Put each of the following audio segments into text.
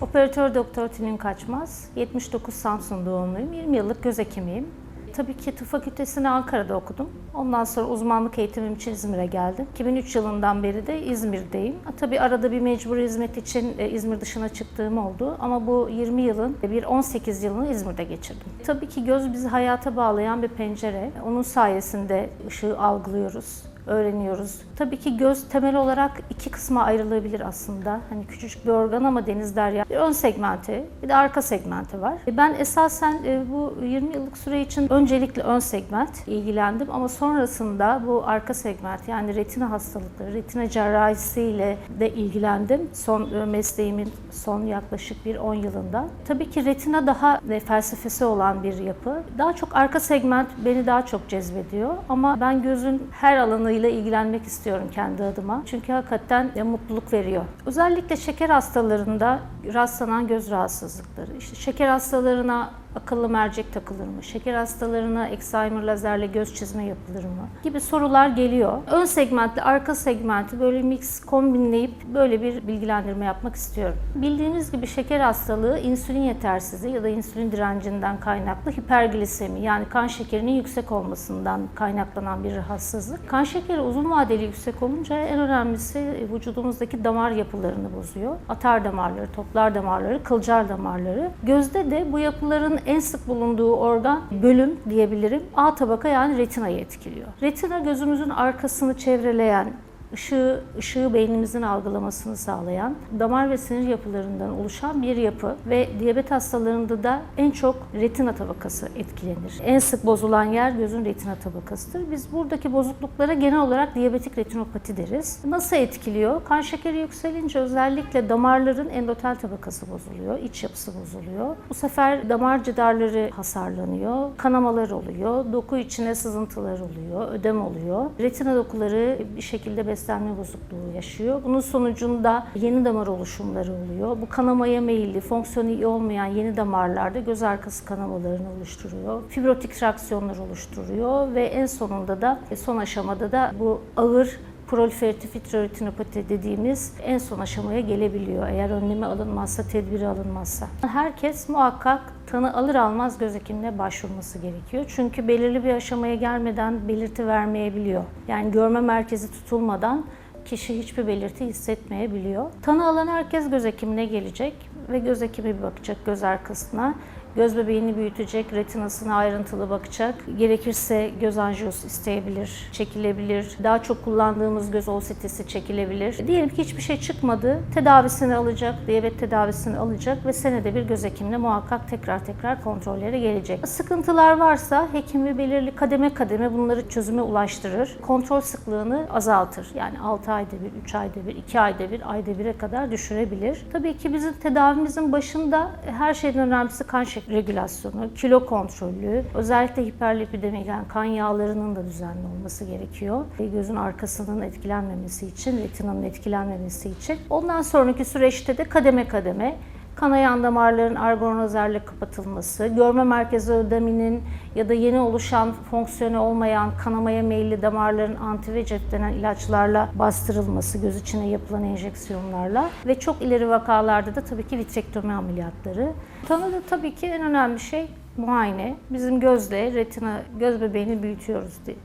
Operatör doktor Tülin Kaçmaz. 79 Samsun doğumluyum. 20 yıllık göz hekimiyim. Tabii ki tıp fakültesini Ankara'da okudum. Ondan sonra uzmanlık eğitimim için İzmir'e geldim. 2003 yılından beri de İzmir'deyim. Tabii arada bir mecburi hizmet için e, İzmir dışına çıktığım oldu. Ama bu 20 yılın bir 18 yılını İzmir'de geçirdim. Tabii ki göz bizi hayata bağlayan bir pencere. Onun sayesinde ışığı algılıyoruz öğreniyoruz. Tabii ki göz temel olarak iki kısma ayrılabilir aslında. Hani küçücük bir organ ama deniz derya. Bir ön segmenti, bir de arka segmenti var. Ben esasen e, bu 20 yıllık süre için öncelikle ön segment ilgilendim ama sonrasında bu arka segment yani retina hastalıkları, retina cerrahisiyle de ilgilendim. Son e, mesleğimin son yaklaşık bir 10 yılında. Tabii ki retina daha e, felsefesi olan bir yapı. Daha çok arka segment beni daha çok cezbediyor ama ben gözün her alanıyla ilgilenmek istiyorum kendi adıma. Çünkü hakikaten e, mutluluk veriyor. Özellikle şeker hastalarında rastlanan göz rahatsızlıkları. İşte şeker hastalarına akıllı mercek takılır mı? Şeker hastalarına Excimer lazerle göz çizme yapılır mı? Gibi sorular geliyor. Ön segmentle arka segmenti böyle mix kombinleyip böyle bir bilgilendirme yapmak istiyorum. Bildiğiniz gibi şeker hastalığı insülin yetersizliği ya da insülin direncinden kaynaklı hiperglisemi yani kan şekerinin yüksek olmasından kaynaklanan bir rahatsızlık. Kan şekeri uzun vadeli yüksek olunca en önemlisi vücudumuzdaki damar yapılarını bozuyor. Atar damarları, toplar damarları, kılcal damarları. Gözde de bu yapıların en sık bulunduğu organ bölüm diyebilirim. A tabaka yani retinayı etkiliyor. Retina gözümüzün arkasını çevreleyen, ışığı, ışığı beynimizin algılamasını sağlayan damar ve sinir yapılarından oluşan bir yapı ve diyabet hastalarında da en çok retina tabakası etkilenir. En sık bozulan yer gözün retina tabakasıdır. Biz buradaki bozukluklara genel olarak diyabetik retinopati deriz. Nasıl etkiliyor? Kan şekeri yükselince özellikle damarların endotel tabakası bozuluyor, iç yapısı bozuluyor. Bu sefer damar cidarları hasarlanıyor, kanamalar oluyor, doku içine sızıntılar oluyor, ödem oluyor. Retina dokuları bir şekilde beslenme bozukluğu yaşıyor. Bunun sonucunda yeni damar oluşumları oluyor. Bu kanamaya meyilli, fonksiyonu iyi olmayan yeni damarlarda göz arkası kanamalarını oluşturuyor. Fibrotik traksiyonlar oluşturuyor ve en sonunda da son aşamada da bu ağır proliferatif vitreoretinopati dediğimiz en son aşamaya gelebiliyor eğer önlemi alınmazsa, tedbiri alınmazsa. Herkes muhakkak tanı alır almaz göz hekimine başvurması gerekiyor. Çünkü belirli bir aşamaya gelmeden belirti vermeyebiliyor. Yani görme merkezi tutulmadan kişi hiçbir belirti hissetmeyebiliyor. Tanı alan herkes göz hekimine gelecek ve göz hekimi bir bakacak göz arkasına. Göz bebeğini büyütecek, retinasına ayrıntılı bakacak. Gerekirse göz anjiyosu isteyebilir, çekilebilir. Daha çok kullandığımız göz OCT'si çekilebilir. Diyelim ki hiçbir şey çıkmadı, tedavisini alacak, diyabet tedavisini alacak ve senede bir göz hekimine muhakkak tekrar tekrar kontrollere gelecek. Sıkıntılar varsa hekimi belirli kademe kademe bunları çözüme ulaştırır. Kontrol sıklığını azaltır. Yani 6 ayda bir, 3 ayda bir, 2 ayda bir, ayda 1'e kadar düşürebilir. Tabii ki bizim tedavimizin başında her şeyden önemlisi kan şekeri regülasyonu, kilo kontrolü, özellikle hiperlipidemi yani kan yağlarının da düzenli olması gerekiyor. Gözün arkasının etkilenmemesi için, retinanın etkilenmemesi için. Ondan sonraki süreçte de kademe kademe kanayan damarların argon lazerle kapatılması, görme merkezi ödeminin ya da yeni oluşan fonksiyonu olmayan kanamaya meyilli damarların anti-VEGF denen ilaçlarla bastırılması, göz içine yapılan enjeksiyonlarla ve çok ileri vakalarda da tabii ki vitrektomi ameliyatları. Tanıda tabii ki en önemli şey muayene. Bizim gözle retina, göz bebeğini büyütüyoruz diye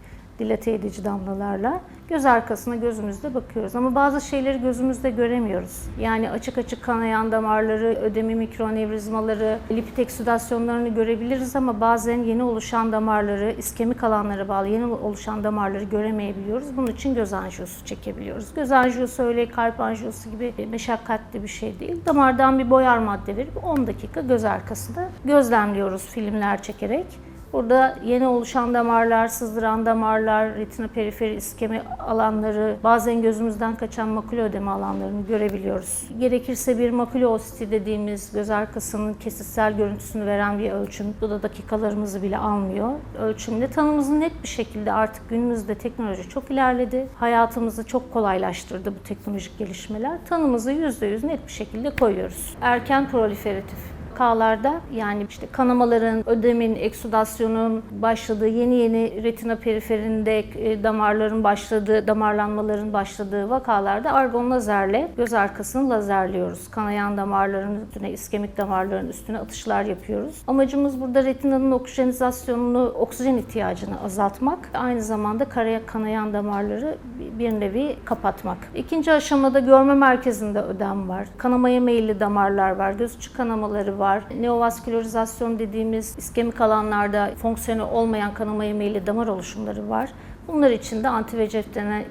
dilate edici damlalarla göz arkasına gözümüzde bakıyoruz. Ama bazı şeyleri gözümüzde göremiyoruz. Yani açık açık kanayan damarları, ödemi mikronevrizmaları, lipid eksüdasyonlarını görebiliriz ama bazen yeni oluşan damarları, iskemik alanlara bağlı yeni oluşan damarları göremeyebiliyoruz. Bunun için göz anjiyosu çekebiliyoruz. Göz anjiyosu öyle kalp anjiyosu gibi meşakkatli bir şey değil. Damardan bir boyar madde verip 10 dakika göz arkasında gözlemliyoruz filmler çekerek. Burada yeni oluşan damarlar, sızdıran damarlar, retina periferi iskemi alanları, bazen gözümüzden kaçan makule ödemi alanlarını görebiliyoruz. Gerekirse bir makule ositi dediğimiz göz arkasının kesitsel görüntüsünü veren bir ölçüm. Bu da dakikalarımızı bile almıyor. Ölçümle tanımızı net bir şekilde artık günümüzde teknoloji çok ilerledi. Hayatımızı çok kolaylaştırdı bu teknolojik gelişmeler. Tanımızı %100 net bir şekilde koyuyoruz. Erken proliferatif vakalarda yani işte kanamaların, ödemin, eksudasyonun başladığı, yeni yeni retina periferinde e, damarların başladığı, damarlanmaların başladığı vakalarda argon lazerle göz arkasını lazerliyoruz. Kanayan damarların üstüne, iskemik damarların üstüne atışlar yapıyoruz. Amacımız burada retinanın oksijenizasyonunu, oksijen ihtiyacını azaltmak. Aynı zamanda karaya kanayan damarları bir nevi kapatmak. İkinci aşamada görme merkezinde ödem var. Kanamaya meyilli damarlar var. Göz içi kanamaları var. Neovaskülarizasyon dediğimiz iskemik alanlarda fonksiyonu olmayan kanamaya meyilli damar oluşumları var. Bunlar için de anti-VEGF denen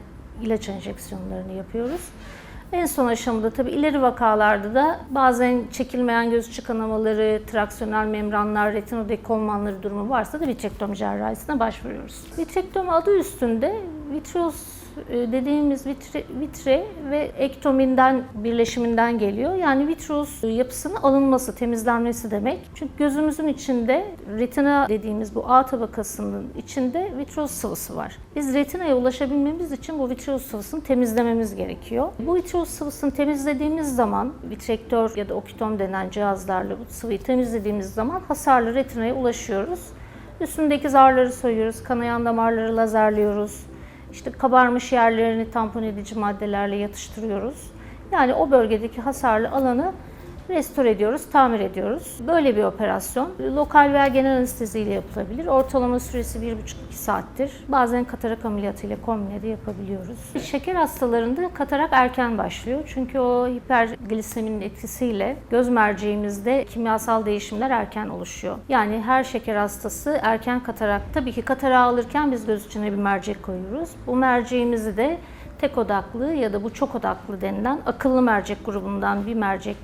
ilaç enjeksiyonlarını yapıyoruz. En son aşamada tabii ileri vakalarda da bazen çekilmeyen göz içi kanamaları, traksiyonel membranlar, retinodeki konmanları durumu varsa da vitrektomi cerrahisine başvuruyoruz. Vitrektomi adı üstünde vitreoz e, dediğimiz vitre, vitre ve ektominden birleşiminden geliyor. Yani vitreoz yapısının alınması, temizlenmesi demek. Çünkü gözümüzün içinde retina dediğimiz bu A tabakasının içinde vitreoz sıvısı var. Biz retinaya ulaşabilmemiz için bu vitreoz sıvısını temizlememiz gerekiyor. Bu vitreoz sıvısını temizlediğimiz zaman vitrektör ya da okitom denen cihazlarla bu sıvıyı temizlediğimiz zaman hasarlı retinaya ulaşıyoruz. Üstündeki zarları soyuyoruz, kanayan damarları lazerliyoruz. İşte kabarmış yerlerini tampon edici maddelerle yatıştırıyoruz. Yani o bölgedeki hasarlı alanı restore ediyoruz, tamir ediyoruz. Böyle bir operasyon lokal veya genel anesteziyle yapılabilir. Ortalama süresi 1,5-2 saattir. Bazen katarak ameliyatıyla kombine de yapabiliyoruz. Şeker hastalarında katarak erken başlıyor. Çünkü o hipergliseminin etkisiyle göz merceğimizde kimyasal değişimler erken oluşuyor. Yani her şeker hastası erken katarak, tabii ki katarağı alırken biz göz içine bir mercek koyuyoruz. Bu merceğimizi de tek odaklı ya da bu çok odaklı denilen akıllı mercek grubundan bir mercek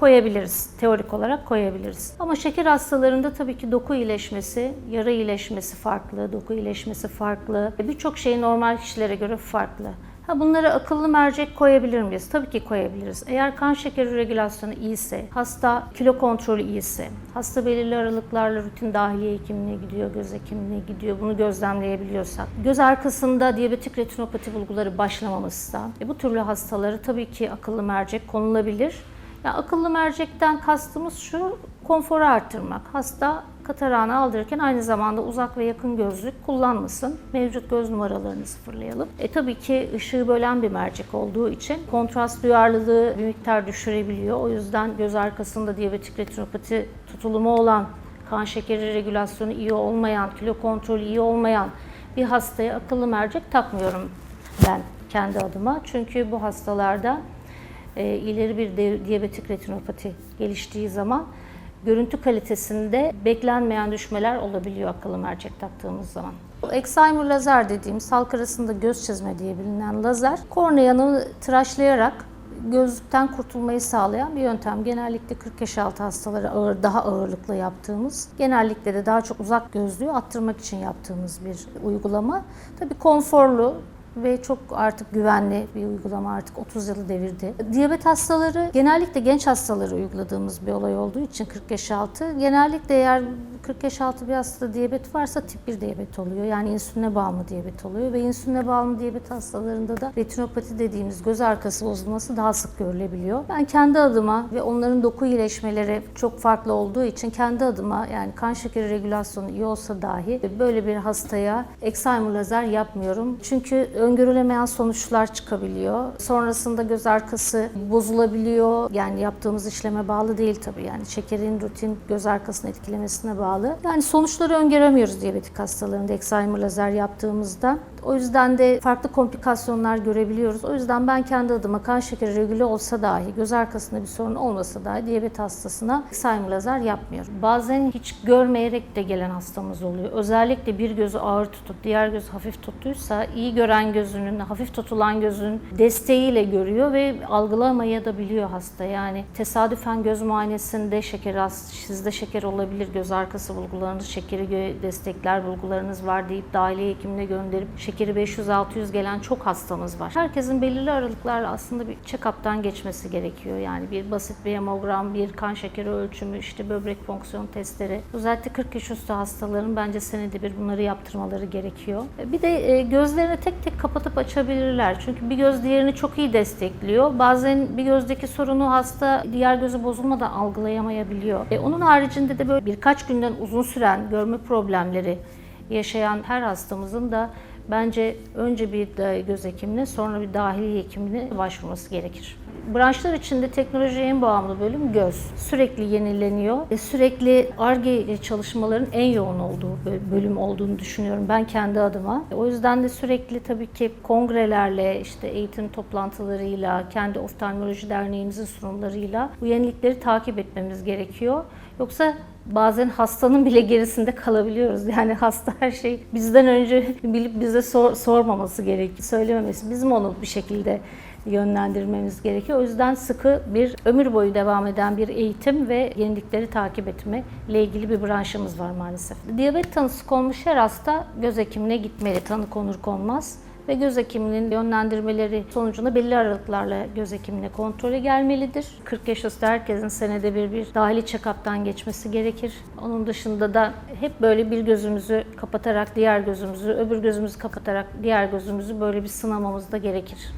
koyabiliriz. Teorik olarak koyabiliriz. Ama şeker hastalarında tabii ki doku iyileşmesi, yara iyileşmesi farklı, doku iyileşmesi farklı. Birçok şey normal kişilere göre farklı. Ha bunlara akıllı mercek koyabilir miyiz? Tabii ki koyabiliriz. Eğer kan şekeri regülasyonu iyiyse, hasta kilo kontrolü iyiyse, hasta belirli aralıklarla rutin dahiliye hekimliğine gidiyor, göz hekimliğine gidiyor, bunu gözlemleyebiliyorsak, göz arkasında diyabetik retinopati bulguları başlamamışsa, e bu türlü hastaları tabii ki akıllı mercek konulabilir. Ya akıllı mercekten kastımız şu, konforu arttırmak. Hasta katarağını aldırırken aynı zamanda uzak ve yakın gözlük kullanmasın. Mevcut göz numaralarını sıfırlayalım. E tabii ki ışığı bölen bir mercek olduğu için kontrast duyarlılığı bir miktar düşürebiliyor. O yüzden göz arkasında diyabetik retinopati tutulumu olan, kan şekeri regülasyonu iyi olmayan, kilo kontrolü iyi olmayan bir hastaya akıllı mercek takmıyorum ben kendi adıma. Çünkü bu hastalarda e, ileri bir de, diyabetik retinopati geliştiği zaman görüntü kalitesinde beklenmeyen düşmeler olabiliyor akıllı mercek taktığımız zaman. Excimer lazer dediğimiz halk arasında göz çizme diye bilinen lazer korneanı tıraşlayarak gözlükten kurtulmayı sağlayan bir yöntem. Genellikle 40 yaş altı hastaları ağır, daha ağırlıklı yaptığımız, genellikle de daha çok uzak gözlüğü attırmak için yaptığımız bir uygulama. Tabii konforlu, ve çok artık güvenli bir uygulama artık 30 yılı devirdi. Diyabet hastaları genellikle genç hastaları uyguladığımız bir olay olduğu için 40 yaş altı. Genellikle eğer 40 yaş altı bir hastada diyabet varsa tip 1 diyabet oluyor. Yani insüline bağımlı diyabet oluyor ve insüline bağımlı diyabet hastalarında da retinopati dediğimiz göz arkası bozulması daha sık görülebiliyor. Ben kendi adıma ve onların doku iyileşmeleri çok farklı olduğu için kendi adıma yani kan şekeri regülasyonu iyi olsa dahi böyle bir hastaya Excimer lazer yapmıyorum. Çünkü öngörülemeyen sonuçlar çıkabiliyor. Sonrasında göz arkası bozulabiliyor. Yani yaptığımız işleme bağlı değil tabii. Yani şekerin rutin göz arkasını etkilemesine bağlı. Yani sonuçları öngöremiyoruz diyabetik hastalarında Excimer lazer yaptığımızda. O yüzden de farklı komplikasyonlar görebiliyoruz. O yüzden ben kendi adıma kan şekeri regüle olsa dahi, göz arkasında bir sorun olmasa dahi diyabet hastasına Excimer lazer yapmıyorum. Bazen hiç görmeyerek de gelen hastamız oluyor. Özellikle bir gözü ağır tutup diğer gözü hafif tuttuysa iyi gören gözünün, hafif tutulan gözün desteğiyle görüyor ve algılamaya da biliyor hasta. Yani tesadüfen göz muayenesinde şeker sizde şeker olabilir, göz arkası bulgularınız, şekeri destekler bulgularınız var deyip dahiliye hekimine gönderip şekeri 500-600 gelen çok hastamız var. Herkesin belirli aralıklarla aslında bir check-up'tan geçmesi gerekiyor. Yani bir basit bir hemogram, bir kan şekeri ölçümü, işte böbrek fonksiyon testleri. Özellikle 40 yaş üstü hastaların bence senede bir bunları yaptırmaları gerekiyor. Bir de e, gözlerini tek tek kapatıp açabilirler. Çünkü bir göz diğerini çok iyi destekliyor. Bazen bir gözdeki sorunu hasta diğer gözü bozulmadan algılayamayabiliyor. E, onun haricinde de böyle birkaç günden uzun süren görme problemleri yaşayan her hastamızın da bence önce bir göz hekimine sonra bir dahiliye hekimine başvurması gerekir. Branşlar içinde teknolojiye en bağımlı bölüm göz. Sürekli yenileniyor. E, Sürekli ARGE çalışmaların en yoğun olduğu bö- bölüm olduğunu düşünüyorum ben kendi adıma. O yüzden de sürekli tabii ki kongrelerle, işte eğitim toplantılarıyla, kendi oftalmoloji derneğimizin sunumlarıyla bu yenilikleri takip etmemiz gerekiyor. Yoksa bazen hastanın bile gerisinde kalabiliyoruz. Yani hasta her şey bizden önce bilip bize sor- sormaması gerekiyor, söylememesi. Bizim onu bir şekilde yönlendirmemiz gerekiyor. O yüzden sıkı bir ömür boyu devam eden bir eğitim ve yenilikleri takip etme ile ilgili bir branşımız var maalesef. Diyabet tanısı konmuş her hasta göz hekimine gitmeli. Tanı konur konmaz ve göz hekiminin yönlendirmeleri sonucunda belli aralıklarla göz hekimine kontrole gelmelidir. 40 yaş üstü herkesin senede bir bir dahili check-up'tan geçmesi gerekir. Onun dışında da hep böyle bir gözümüzü kapatarak diğer gözümüzü, öbür gözümüzü kapatarak diğer gözümüzü böyle bir sınamamız da gerekir.